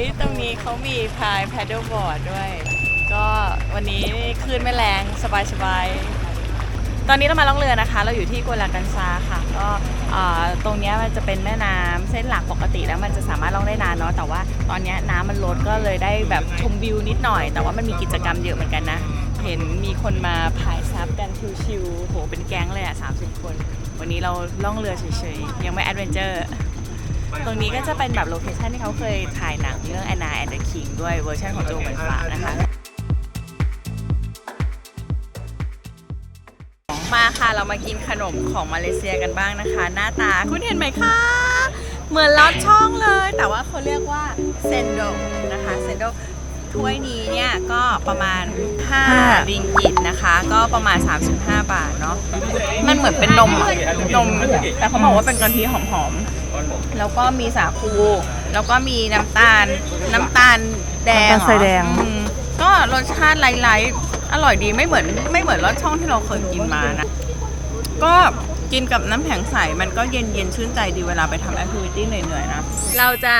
ฮ้ยตรงนี้เขามีพายแพดเดิลบอร์ดด้วย ก็วันนี้คลื่นไม่แรงสบายๆตอนนี้เรามาล่องเรือนะคะ เราอยู่ที่กัวลากันซาค่ะ ก็ตรงนี้มันจะเป็นแม่น้ำเส้นหลักปกติแล้วมันจะสามารถล่องได้นานเนาะแต่ว่าตอนนี้น้ำมันลดก็เลยได้แบบชมวิวนิดหน่อย แต่ว่ามันมีกิจกรรมเยอะเหมือนกันนะ เห็นมีคนมาพายซับกันชิวๆโหเป็นแก๊งเลยอะ30 คน วันนี้เราล่องเรือเฉยๆยังไม่แอดเวนเจอร์ ตรงนี้ก็จะเป็นแบบโลเคชันที่เขาเคยถ่ายหนังเรื่อง Anna and the King ด้วยเวอร์ชันของโจเหมือนฟ้านะคะมาค่ะเรามากินขนมของมาเลเซียกันบ้างนะคะ หน้าตาคุณเห็นไหมคะเหมือนลอดช่องเลย แต่ว่าเขาเรียกว่าเซนโดนะคะเซนโดถ้วยนี้เนี่ยก็ประมาณ 5 ริงกิตนะคะ ก็ประมาณ 35 บาทเนาะมันเหมือนเป็นนมอะนม แต่เขาบอกว่าเป็นกะทิหอมๆ แล้วก็มีสาคู แล้วก็มีน้ำตาล น้ำตาลแดงน้ำตาลทรายแดง อืมก็รสชาติไลท์ๆอร่อยดีไม่เหมือน ไม่เหมือนรสช่องที่เราเคยกินมานะ ก็กินกับน้ำแข็งใส มันก็เย็นเย็นๆชื่นใจดีเวลาไปทำแอคทิวิตี้เหนื่อยๆนะ เราจะ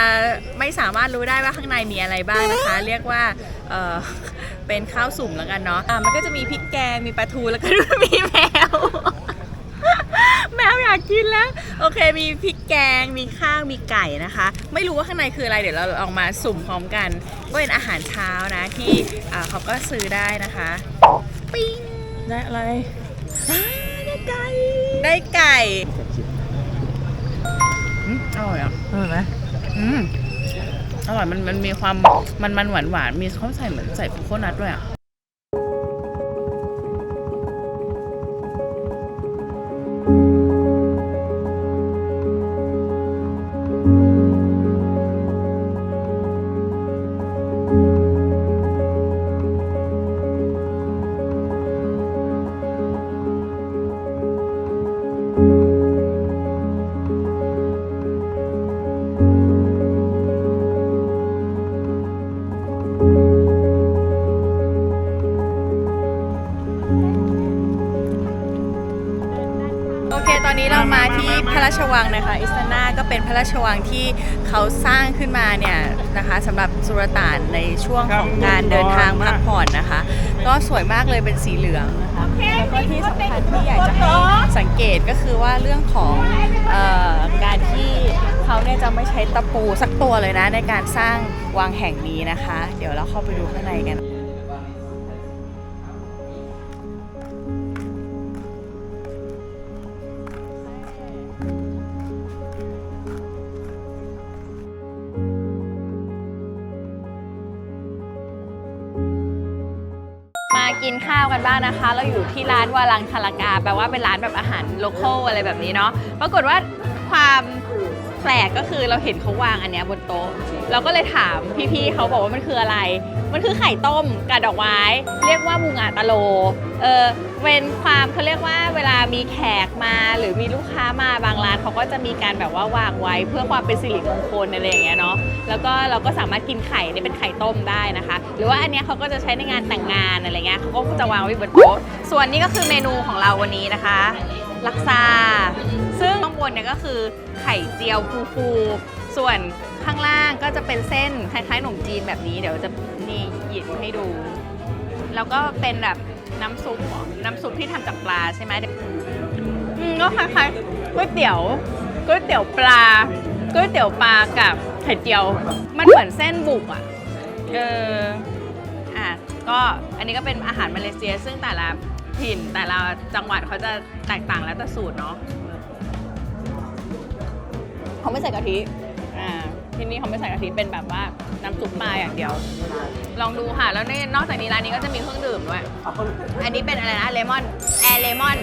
ไม่สามารถรู้ได้ว่าข้างในมีอะไรบ้างนะคะ เรียกว่าเออเป็นข้าวสุ่มแล้วกันเนาะอะมันก็จะมีพริกแกงมีปลาทูแล้วก็ มีแมว แมวอยากกินแล้ว โอเคมีพริก แกง มีข้าว มีไก่นะคะ ไม่รู้ว่าข้างในคืออะไร เดี๋ยวเราลองมาสุ่มพร้อมกัน ก็เป็นอาหารเช้านะที่อ่าเขาก็ซื้อได้นะคะ ปิ้ง ได้อะไรอ่าได้ไก่ ได้ไก่อืมอร่อยอะอร่อยไหมอืมอร่อยมันมันมีความมันมันหวานหวานๆมีเขาใส่เหมือนใส่โคโคนัทด้วยอะ วังนะคะอิสตันนาก็เป็นพระราชวังที่เขาสร้างขึ้นมาเนี่ยนะคะสำหรับสุลต่านในช่วงของการเดินทางพักผ่อนนะคะ ก็สวยมากเลยเป็นสีเหลืองนะคะแล้วก็ที่สำคัญที่อยากจะให้สังเกตก็คือว่าเรื่องของออการที่เขาเนี่ยจะไม่ใช้ตะปูสักตัวเลยนะในการสร้างวังแห่งนี้นะคะ เดี๋ยวเราเข้าไปดูข้างในกัน กินข้าวกันบ้างนะคะ เราอยู่ที่ร้านวาลังทารากาแปลว่าเป็นร้านแบบอาหารโลคอลอะไรแบบนี้เนาะ ปรากฏว่าความ ปลกก็คือเราเห็นเขาวางอันเนี้ยบนโต๊ะ เราก็เลยถามพี่ๆเขาบอกว่ามันคืออะไร มันคือไข่ต้มกับดอกไม้ เรียกว่ามูงาตะโล เออเป็นความเขาเรียกว่าเวลามีแขกมาหรือมีลูกค้ามาบางร้านเขาก็จะมีการแบบว่าวางไว้เพื่อความเป็นสิริมงคลอะไรอย่างเงี้ยเนาะ แล้วก็เราก็สามารถกินไข่นี่เป็นไข่ต้มได้นะคะ หรือว่าอันเนี้ยเขาก็จะใช้ในงานแต่งงานอะไรเงี้ยเขาก็จะวางไว้บนโต๊ะ ส่วนนี้ก็คือเมนูของเราวันนี้นะคะลักซาซึ่ง บนเนี่ยก็คือไข่เจียวฟูๆส่วนข้างล่างก็จะเป็นเส้นคล้ายๆขนมจีนแบบนี้ เดี๋ยวจะนี่หยิบให้ดู แล้วก็เป็นแบบน้ำซุปน้ำซุปที่ทำจากปลาใช่ไหมอืมก็คล้ายๆก๋วยเตี๋ยวก๋วยเตี๋ยวปลาก๋วยเตี๋ยวปลากับไข่เจียว มันเหมือนเส้นบุกอะเอออะก็อันนี้ก็เป็นอาหารมาเลเซีย ซึ่งแต่ละถิ่นแต่ละจังหวัดเขาจะแตกต่างแล้วแต่สูตรเนาะ เขาไม่ใส่กะทิอ่าที่นี่เขาไม่ใส่กะทิเป็นแบบว่าน้ำซุปปลาอย่างเดียว ลองดูค่ะ แล้วนี่นอกจากนี้ร้านนี้ก็จะมีเครื่องดื่มด้วย อันนี้เป็นอะไรนะเลมอนแอร์เลมอน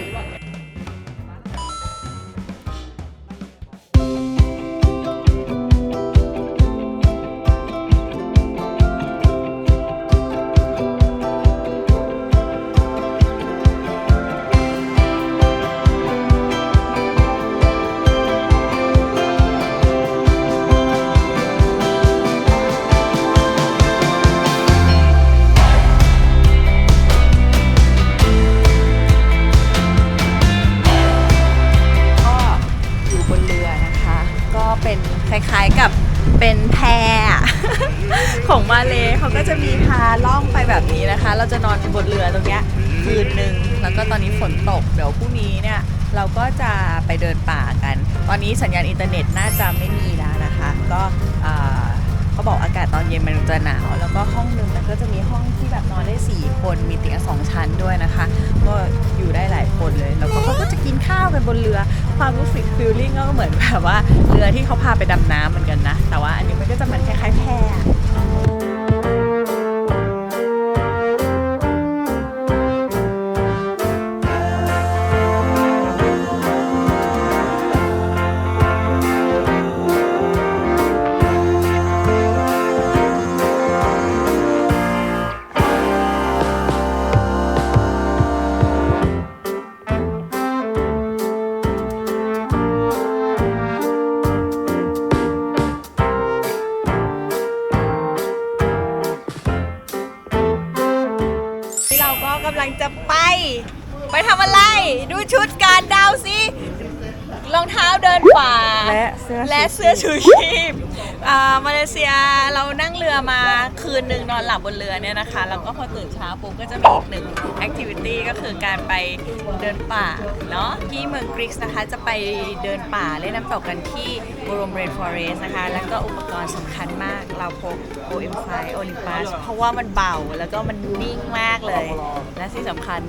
เรือนะคะก็เป็นคล้ายๆกับเป็นแพของมาเลเขาก็จะมีพาล่องไปแบบนี้นะคะ เราจะนอนบนเรือตรงเนี้ยคืนหนึ่งแล้วก็ตอนนี้ฝนตก เดี๋ยวพรุ่งนี้เนี่ยเราก็จะไปเดินป่ากัน ตอนนี้สัญญาณอินเทอร์เน็ตน่าจะไม่มีแล้วนะคะ ก็เขาบอกอากาศตอนเย็นมันจะหนาว แล้วก็ห้องนึงมันก็จะมีห้องที่แบบนอนได้ 4 คนมีเตียงสองชั้นด้วยนะคะ ก็อยู่ได้หลายคนเลย แล้วก็เขาก็จะกินข้าวกันบนเรือความรู้สึก ฟิลลิ่งก็เหมือนแบบว่าเรือที่เขาพาไปดำน้ำเหมือนกันนะ แต่ว่าอันนี้มันก็จะเหมือนคล้ายๆแพ ก็กำลังจะไป ไปทำอะไร ดูชุดการดาวสิ รองเท้าเดินป่า และเสื้อและเสื้อชูชีพอ่ามาเลเซียเรานั่งเรือมาคืนหนึ่งนอนหลับบนเรือเนี่ยนะคะ แล้วก็พอตื่นเช้าปุ๊บก็จะมีอีกหนึ่งแอคทิวิตี้ก็คือการไปเดินป่าเนาะที่เมืองกรีกนะคะจะไปเดินป่าเล่นน้ำตกกันที่บรมเรนฟอเรสนะคะ แล้วก็อุปกรณ์สำคัญมากเราพก OM5 Olympus เพราะว่ามันเบาแล้วก็มันนิ่งมากเลย และที่สำคัญ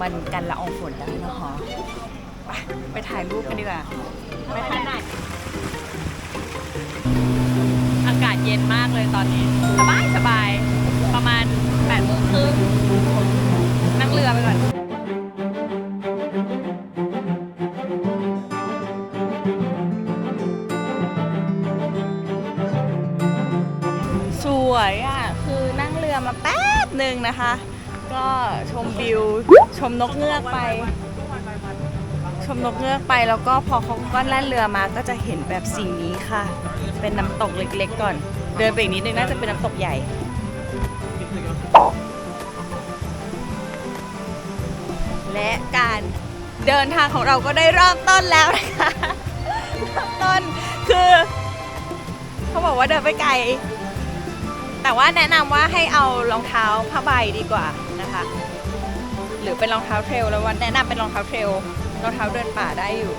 มันกันละอองฝนได้นะคะ ไปไปถ่ายรูปกันดีกว่าไปถ่ายหน่อยอากาศเย็นมากเลยตอนนี้ สบายสบายประมาณ8โมงครึ่งนั่งเรือไปก่อนสวยอะ คือนั่งเรือมาแป๊บหนึ่งนะคะ ก็ชมวิว ชมนกเงือกไป ชมนกเงือกไปแล้วก็พอเขาก็แล่นเรือมาก็จะเห็นแบบสิ่งนี้ค่ะ เป็นน้ำตกเล็กๆก่อน เดินไปอีกนิดนึงน่าจะเป็นน้ำตกใหญ่ และการเดินทางของเราก็ได้เริ่มต้นแล้วนะคะเริ่มต้นคือเขาบอกว่าเดินไปไกล แต่ว่าแนะนำว่าให้เอารองเท้าผ้าใบดีกว่านะคะ หรือเป็นรองเท้าเทรลแล้ววันแนะนำเป็นรองเท้าเทรล รองเท้าเดินป่าได้อยู่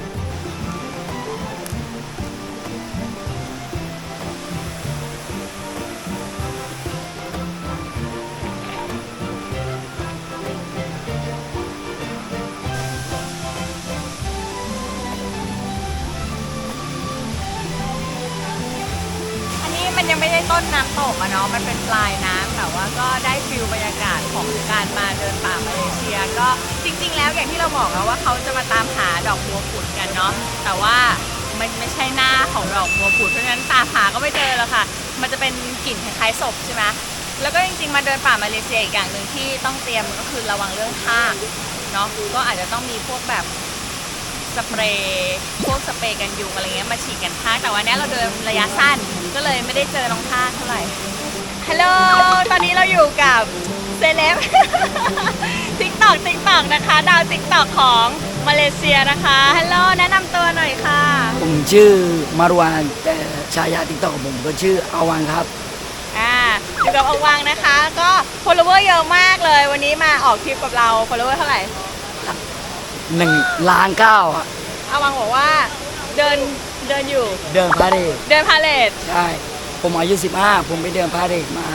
อันนี้มันยังไม่ได้ต้นน้ำตกอะเนาะ มันเป็นปลายน้ำแต่ว่าก็ได้ฟิลบรรยากาศของการมาเดินป่ามาเลเซียก็ จริง ๆ แล้วอย่างที่เราบอกอะว่าเขาจะมาตามหาดอกบัวผุดกันเนาะแต่ว่ามันไม่ใช่หน้าของดอกบัวผุดเพราะฉะนั้นตามหาก็ไม่เจอแล้วค่ะ มันจะเป็นกลิ่นคล้ายๆศพใช่ไหมแล้วก็จริงๆมาเดินป่ามาเลเซียอีกอย่างหนึ่งที่ต้องเตรียมก็คือระวังเรื่องทาเนาะก็อาจจะต้องมีพวกแบบสเปรย์พวกสเปรย์กันยุงอะไรเงี้ยมาฉีดกันทาแต่วันนี้เราเดินระยะสั้นก็เลยไม่ได้เจอน้องทาเท่าไหร่ฮัลโหลตอนนี้เราอยู่กับเซเลบ กตอกติ๊กตอกนะคะ ดาวติ๊กตอกของมาเลเซียนะคะฮัลโหลแนะนำตัวหน่อยค่ะ ผมชื่อมารวานแต่ฉายาติ๊กต็อกของผมก็ชื่ออาวังครับ อ่าอยู่กับอวังนะคะ ก็ follower เยอะมากเลย วันนี้มาออกทริปกับเรา follower เท่าไหร่หนึ่งล้านเก้าอะอวังบอกว่าเดินเดินอยู่ เดินพาเหรดเดินพาเลทใช่ผมอายุ 15 ผมไปเดินพาเหรดมา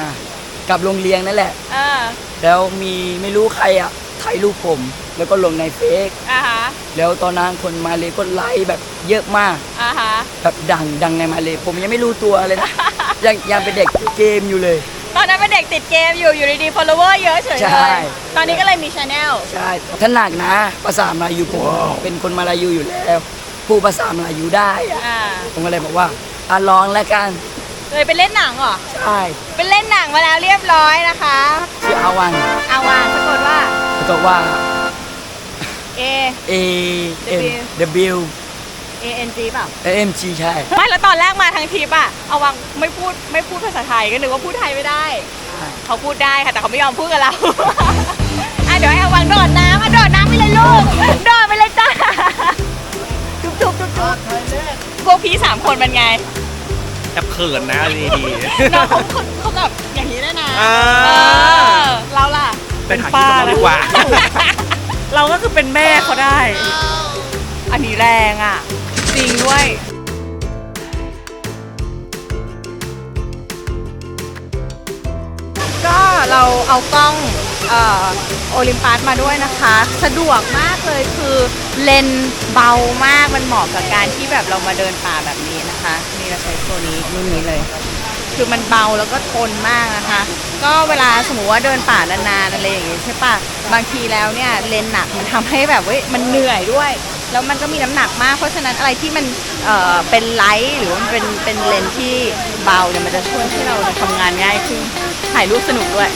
กับโรงเรียนนั่นแหละ เออแล้วมีไม่รู้ใครอะ ถ่ายรูปผม แล้วก็ลงในเฟซอ่าฮะแล้วตอนนั้นคนมาเลยก็ไลค์แบบเยอะมาก อ่าฮะแบบดังดังในมาเลยผมยังไม่รู้ตัวเลยนะ ยังยังเป็นเด็กเกมอยู่เลย ตอนนั้นเป็นเด็กติดเกมอยู่อยู่ดีๆ follower เยอะเฉยใช่ เลยตอนนี้ก็เลยมีช anel ใช่ท่านหนักนะ ภาษามาลายูผมเป็นคนมาลายูอยู่แล้วพูดภาษามาลายูได้อะอ่าผมก็เลยบอกว่าอะลองแล้วกันเลยไปเล่นหนังเหรอใช่ไปเล่นหนังมาแล้วเรียบร้อยนะคะ ชื่ออาวันอาวางสะกดว่าแล้ว ก็ว่า A A M W A N G เปล่า M G ใช่ ไม่แล้วตอนแรกมาทางทริปอะอวังไม่พูดไม่พูดภาษาไทยก็นึกว่าพูดไทยไม่ได้ เขาพูดได้ค่ะ แต่เขาไม่ยอมพูดกับเรา อะเดี๋ยวให้อวังโดดน้ำอะโดดน้ำไปเลยลูก โดดไปเลยจ้าจุ๊บจุ๊บจุ๊บจุ๊บพวกพี่สามคนเป็นไงแอบเขินนะดีดีน้องเขาเขาเขาแบบอย่างนี้ได้นะอ่าเออเราล่ะ เป็นป้าดีกว่า เราก็คือเป็นแม่เขาได้ อันนี้แรงอะ จริงด้วย ก็เราเอากล้องเอ่อโอลิมปัสมาด้วยนะคะ สะดวกมากเลยคือเลนส์เบามากมันเหมาะกับการที่แบบเรามาเดินป่าแบบนี้นะคะ นี่เราใช้ตัวนี้รุ่นนี้เลย คือมันเบาแล้วก็ทนมากนะคะ ก็เวลาสมมติว่าเดินป่านานๆอะไรอย่างงี้ใช่ปะบางทีแล้วเนี่ยเลนหนักมันทำให้แบบเว้ยมันเหนื่อยด้วย แล้วมันก็มีน้ำหนักมากเพราะฉะนั้นอะไรที่มันเอ่อเป็นไลท์หรือว่ามันเป็นเป็นเลนที่เบาเนี่ยมันจะช่วยให้เราทำงานง่ายขึ้นถ่ายรูปสนุกด้วย